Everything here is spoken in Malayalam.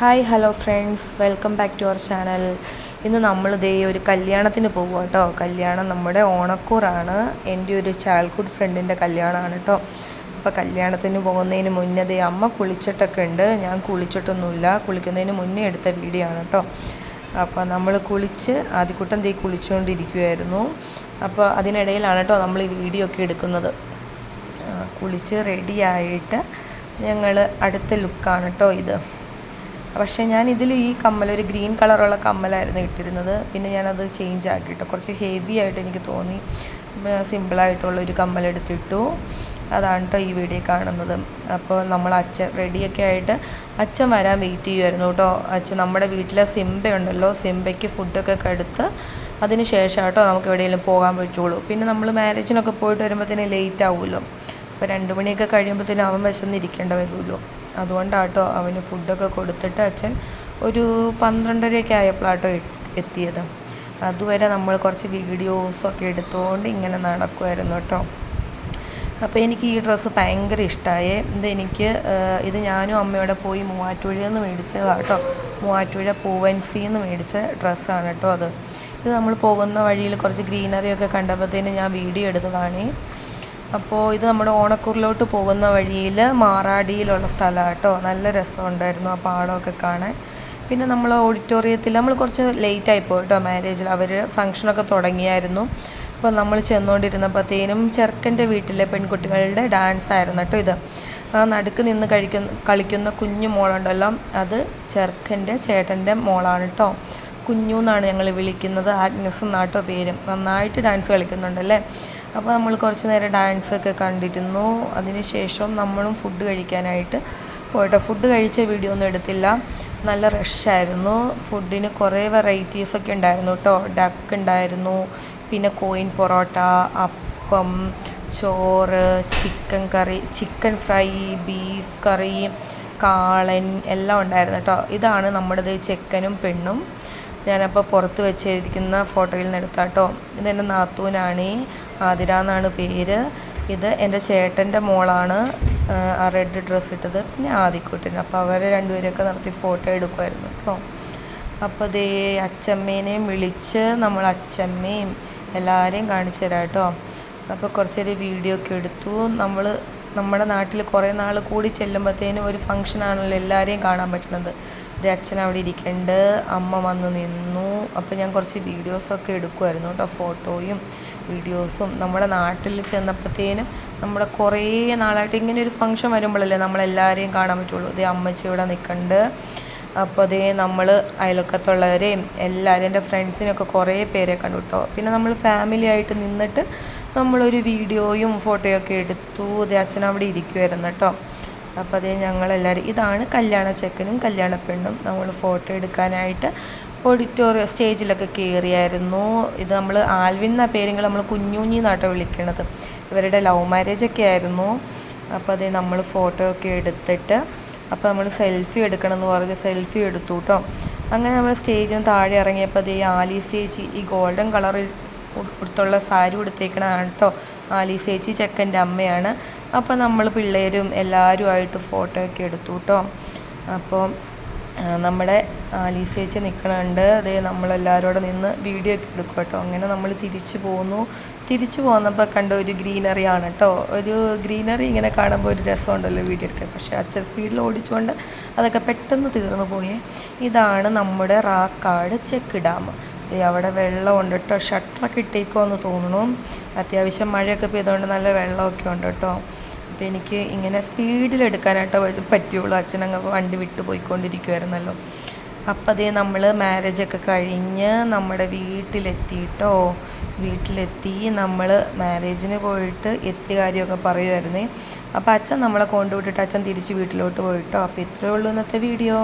Hi hello friends welcome back to our channel ഇന്ന് നമ്മൾ ദേ ഒരു കല്യാണത്തിന് പോകും കേട്ടോ. കല്യാണം നമ്മുടെ ഓണക്കൂറാണ്. എന്റെ ഒരു ചൈൽഡ്ഹുഡ് ഫ്രണ്ടിന്റെ കല്യാണമാണ് കേട്ടോ. അപ്പോൾ കല്യാണത്തിന് പോകുന്നതിന് മുന്നേ അമ്മ കുളിച്ചിട്ടൊക്കെ ഉണ്ട്. ഞാൻ കുളിച്ചിട്ടൊന്നുമില്ല. കുളിക്കുന്നതിന് മുന്നേ എടുത്ത വീഡിയോ ആണ് കേട്ടോ. അപ്പോൾ നമ്മൾ കുളിച്ച് ആദ്യക്കൂട്ടം ദേ കുളിച്ചുകൊണ്ടിരിക്കുമായിരുന്നു അപ്പോൾ അതിനിടയിലാണ് കേട്ടോ നമ്മൾ ഈ വീഡിയോ ഒക്കെ എടുക്കുന്നത്. കുളിച്ച് റെഡിയായിട്ട് ഞങ്ങൾ അടുത്ത ലുക്കാണ് കേട്ടോ ഇത്. പക്ഷേ ഞാൻ ഇതിൽ ഈ കമ്മൽ ഒരു ഗ്രീൻ കളറുള്ള കമ്മലായിരുന്നു ഇട്ടിരുന്നത്. പിന്നെ ഞാനത് ചേഞ്ച് ആക്കി കേട്ടോ കുറച്ച് ഹെവി ആയിട്ട് എനിക്ക് തോന്നി. സിമ്പിളായിട്ടുള്ള ഒരു കമ്മൽ എടുത്തിട്ടു. അതാണ് കേട്ടോ ഈ വീഡിയോ കാണുന്നത്. അപ്പോൾ നമ്മൾ അച്ഛൻ റെഡിയൊക്കെ ആയിട്ട് അച്ഛൻ വരാൻ വെയിറ്റ് ചെയ്യുമായിരുന്നു കേട്ടോ അച്ഛൻ നമ്മുടെ വീട്ടിലെ സിംബയുണ്ടല്ലോ സിംബയ്ക്ക് ഫുഡൊക്കെ കൊടുത്ത്. അതിന് ശേഷം കേട്ടോ നമുക്ക് എവിടെയെങ്കിലും പോകാൻ പറ്റുള്ളൂ. പിന്നെ നമ്മൾ മാരേജിനൊക്കെ പോയിട്ട് വരുമ്പോഴത്തേന് ലേറ്റ് ആവുമല്ലോ അപ്പോൾ രണ്ട് മണിയൊക്കെ കഴിയുമ്പോഴത്തേനും അവൻ വിശന്നിരിക്കേണ്ട വരുമല്ലോ അതുകൊണ്ടാട്ടോ അവന് ഫുഡൊക്കെ കൊടുത്തിട്ട് അച്ഛൻ ഒരു പന്ത്രണ്ടരയൊക്കെ ആയപ്പോഴാട്ടോ എത്തിയത്. അതുവരെ നമ്മൾ കുറച്ച് വീഡിയോസൊക്കെ എടുത്തുകൊണ്ട് ഇങ്ങനെ നടക്കുമായിരുന്നു കേട്ടോ. അപ്പോൾ എനിക്ക് ഈ ഡ്രസ്സ് ഭയങ്കര ഇഷ്ടമായേ ഇതെനിക്ക് ഇത് ഞാനും അമ്മയോടെ പോയി മൂവാറ്റുപുഴയിൽ നിന്ന് മേടിച്ചതാണ് കേട്ടോ. മൂവാറ്റുപുഴ പൂവൻസിയിൽ നിന്ന് മേടിച്ച ഡ്രസ്സാണ് കേട്ടോ അത്. ഇത് നമ്മൾ പോകുന്ന വഴിയിൽ കുറച്ച് ഗ്രീനറിയൊക്കെ കണ്ടപ്പോഴത്തേന് ഞാൻ വീഡിയോ എടുത്തതാണേ. അപ്പോൾ ഇത് നമ്മുടെ ഓണക്കൂറിലോട്ട് പോകുന്ന വഴിയിൽ മാറാടിയിലുള്ള സ്ഥലമാണ് കേട്ടോ നല്ല രസമുണ്ടായിരുന്നു ആ പാടമൊക്കെ കാണാൻ. പിന്നെ നമ്മൾ ഓഡിറ്റോറിയത്തിൽ നമ്മൾ കുറച്ച് ലേറ്റ് ആയി കേട്ടോ മാരേജിൽ. അവർ ഫംഗ്ഷനൊക്കെ തുടങ്ങിയായിരുന്നു. അപ്പോൾ നമ്മൾ ചെന്നുകൊണ്ടിരുന്നപ്പോഴത്തേനും ചെറുക്കന്റെ വീട്ടിലെ പെൺകുട്ടികളുടെ ഡാൻസ് ആയിരുന്നു കേട്ടോ ഇത്. ആ നടുക്ക് നിന്ന് കഴിക്കുന്ന കളിക്കുന്ന കുഞ്ഞു മോളുണ്ടല്ലോ. അത് ചെറുക്കന്റെ ചേട്ടന്റെ മോളാണ് കേട്ടോ കുഞ്ഞു എന്നാണ് ഞങ്ങൾ വിളിക്കുന്നത്. ആഗ്നസ് എന്നാട്ടോ പേരും. നന്നായിട്ട് ഡാൻസ് കളിക്കുന്നുണ്ടല്ലേ? അപ്പോൾ നമ്മൾ കുറച്ച് നേരം ഡാൻസ് ഒക്കെ കണ്ടിരുന്നു. അതിനുശേഷം നമ്മളും ഫുഡ് കഴിക്കാനായിട്ട് പോയിട്ട്. ഫുഡ് കഴിച്ച വീഡിയോ ഒന്നും എടുത്തില്ല. നല്ല റഷായിരുന്നു ഫുഡിന് കുറേ വെറൈറ്റീസ് ഒക്കെ ഉണ്ടായിരുന്നു കേട്ടോ ഡക്ക് ഉണ്ടായിരുന്നു. പിന്നെ കോയിൻ പൊറോട്ട അപ്പം ചോറ് chicken curry chicken fry beef curry കാളൻ എല്ലാം ഉണ്ടായിരുന്നു കേട്ടോ ഇതാണ് നമ്മുടെ ചെക്കനും പെണ്ണും. ഞാനപ്പോൾ പുറത്ത് വെച്ചിരിക്കുന്ന ഫോട്ടോയിൽ നിന്ന് എടുത്താട്ടോ. ഇതെന്റെ നാത്തൂനാണ്. ആതിര എന്നാണ് പേര്. ഇത് എന്റെ ചേട്ടന്റെ മോളാണ്. ആ റെഡ് ഡ്രസ്സ് ഇട്ടത്. പിന്നെ ആദിക്കുട്ടൻ. അപ്പോൾ അവരെ രണ്ടുപേരെയൊക്കെ നിർത്തി ഫോട്ടോ എടുക്കുമായിരുന്നു കേട്ടോ അപ്പോൾ ദേ അച്ചമ്മേനെയും വിളിച്ച് നമ്മൾ അച്ചമ്മയും എല്ലാവരെയും കാണിച്ചു തരാം കേട്ടോ അപ്പോൾ കുറച്ചൊരു വീഡിയോ ഒക്കെ എടുത്തു. നമ്മൾ നമ്മുടെ നാട്ടിൽ കുറേ നാൾ കൂടി ചെല്ലുമ്പോഴത്തേനും ഒരു ഫങ്ഷനാണല്ലോ എല്ലാവരെയും കാണാൻ പറ്റുന്നത്. ഇത് അച്ഛൻ അവിടെ ഇരിക്കുന്നുണ്ട് അമ്മ വന്ന് നിന്നു. അപ്പോൾ ഞാൻ കുറച്ച് വീഡിയോസൊക്കെ എടുക്കുമായിരുന്നു കേട്ടോ ഫോട്ടോയും വീഡിയോസും. നമ്മുടെ നാട്ടിൽ ചെന്നപ്പോഴത്തേനും നമ്മുടെ കുറേ നാളായിട്ട് ഇങ്ങനെ ഒരു ഫംഗ്ഷൻ വരുമ്പോഴല്ലേ നമ്മളെല്ലാവരെയും കാണാൻ പറ്റുള്ളൂ. ഇതേ അമ്മച്ചി ഇവിടെ നിൽക്കുന്നുണ്ട് അപ്പോൾ അതേ നമ്മൾ അയൽക്കത്തുള്ളവരെയും എല്ലാവരും എന്റെ ഫ്രണ്ട്സിനൊക്കെ കുറേ പേരെ കണ്ടു കേട്ടോ. പിന്നെ നമ്മൾ ഫാമിലി ആയിട്ട് നിന്നിട്ട് നമ്മളൊരു വീഡിയോയും ഫോട്ടോയൊക്കെ എടുത്തു. അതേ അച്ഛൻ അവിടെ ഇരിക്കുമായിരുന്നു കേട്ടോ. അപ്പോൾ അതേ ഞങ്ങളെല്ലാവരും ഇതാണ് കല്യാണ ചെക്കനും കല്യാണ പെണ്ണും. നമ്മൾ ഫോട്ടോ എടുക്കാനായിട്ട് ഓഡിറ്റോറിയം സ്റ്റേജിലൊക്കെ കയറിയായിരുന്നു ഇത് നമ്മൾ ആൽവിൻ എന്ന പേരുകൾ നമ്മൾ കുഞ്ഞുഞ്ഞി നാട്ടോ വിളിക്കണത്. ഇവരുടെ ലവ് മാരേജ് ഒക്കെ ആയിരുന്നു. അപ്പോൾ അതേ നമ്മൾ ഫോട്ടോ ഒക്കെ എടുത്തിട്ട് അപ്പോൾ നമ്മൾ സെൽഫി എടുക്കണം എന്ന് പറഞ്ഞ് സെൽഫി എടുത്തു കേട്ടോ അങ്ങനെ നമ്മൾ സ്റ്റേജിൽ നിന്ന് താഴെ ഇറങ്ങിയപ്പോൾ അതേ ആലീസ് ചേച്ചി ഈ ഗോൾഡൻ കളറിൽ ഉടുത്തുള്ള സാരി ഉടുത്തേക്കണതാണ് കേട്ടോ ആലീസ് ചേച്ചി ചെക്കന്റെ അമ്മയാണ്. അപ്പോൾ നമ്മൾ പിള്ളേരും എല്ലാവരുമായിട്ട് ഫോട്ടോ ഒക്കെ എടുത്തു കേട്ടോ അപ്പോൾ നമ്മുടെ ആലീസേച്ചി നിൽക്കണുണ്ട്. അതേ നമ്മളെല്ലാവരോടും നിന്ന് വീഡിയോ ഒക്കെ എടുക്കും കേട്ടോ. അങ്ങനെ നമ്മൾ തിരിച്ചു പോന്നു. തിരിച്ചു പോന്നപ്പോൾ കണ്ട ഒരു ഗ്രീനറി ആണ് കേട്ടോ ഒരു ഗ്രീനറി ഇങ്ങനെ കാണുമ്പോൾ ഒരു രസമുണ്ടല്ലോ വീഡിയോ എടുക്കാൻ. പക്ഷേ അച്ഛൻ സ്പീഡിൽ ഓടിച്ചുകൊണ്ട് അതൊക്കെ പെട്ടെന്ന് തീർന്നു പോയേ. ഇതാണ് നമ്മുടെ റാക്കാട് ചെക്ക് ഡാം. അവിടെ വെള്ളമുണ്ട് കേട്ടോ. ഷട്ടറൊക്കെ എന്ന് തോന്നുന്നു. അത്യാവശ്യം മഴയൊക്കെ പെയ്തുകൊണ്ട് നല്ല വെള്ളമൊക്കെ ഉണ്ട് കേട്ടോ. അപ്പോൾ എനിക്ക് ഇങ്ങനെ സ്പീഡിലെടുക്കാനായിട്ട് പറ്റുള്ളൂ. അച്ഛനങ്ങ് വണ്ടി വിട്ട് പോയിക്കൊണ്ടിരിക്കുമായിരുന്നല്ലോ അപ്പോൾ അതേ നമ്മൾ മാരേജൊക്കെ കഴിഞ്ഞ് നമ്മുടെ വീട്ടിലെത്തിയിട്ടോ. വീട്ടിലെത്തി നമ്മൾ മാരേജിന് പോയിട്ട് എത്തിയ കാര്യമൊക്കെ പറയുമായിരുന്നേ അപ്പോൾ അച്ഛൻ നമ്മളെ കൊണ്ടുവിട്ടിട്ട് അച്ഛൻ തിരിച്ച് വീട്ടിലോട്ട് പോയിട്ടോ. അപ്പോൾ ഇത്രയേ ഉള്ളൂ ഇന്നത്തെ വീഡിയോ